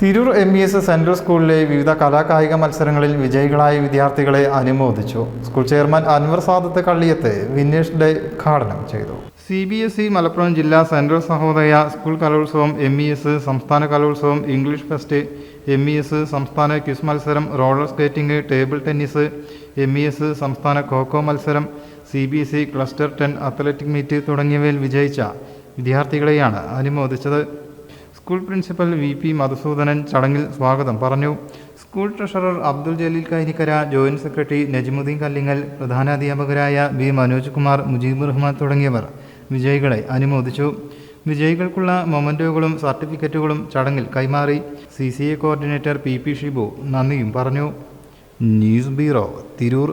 Tirur M E S central സ്കൂളിലെ വിവിധ കലാകായിക മത്സരങ്ങളിൽ വിജയികളായ വിദ്യാർത്ഥികളെ അനുമോദിച്ചു. സ്കൂൾ ചെയർമാൻ അൻവർ സാദത്ത് കള്ളിയത്തെ വിനേഷ് ഡേ ഉദ്ഘാടനം ചെയ്തു. C B S E Malappuram ജില്ലാ സെൻട്രൽ സഹോദയ സ്കൂൾ കലോത്സവം എം ഇ എസ് സംസ്ഥാന കലോത്സവം English fest M E S സംസ്ഥാന ക്വിസ് മത്സരം roller skating table tennis M E S സംസ്ഥാന ഖോഖോ മത്സരം C B S E cluster ten athletic meet തുടങ്ങിയവയിൽ വിജയിച്ച വിദ്യാർത്ഥികളെയാണ് അനുമോദിച്ചത്. School principal V P Madhusoodanan ചടങ്ങിൽ സ്വാഗതം പറഞ്ഞു. School treasurer Abdul Jaleel Kainikkara joint secretary Najmuddeen Kallingal പ്രധാനാധ്യാപകരായ B Manoj Kumar Mujeeb Rahman തുടങ്ങിയവർ വിജയികളെ അനുമോദിച്ചു. വിജയികൾക്കുള്ള മൊമന്റോകളും സർട്ടിഫിക്കറ്റുകളും ചടങ്ങിൽ കൈമാറി C C A coordinator P P Shibu നന്ദിയും പറഞ്ഞു. News bureau Tirur.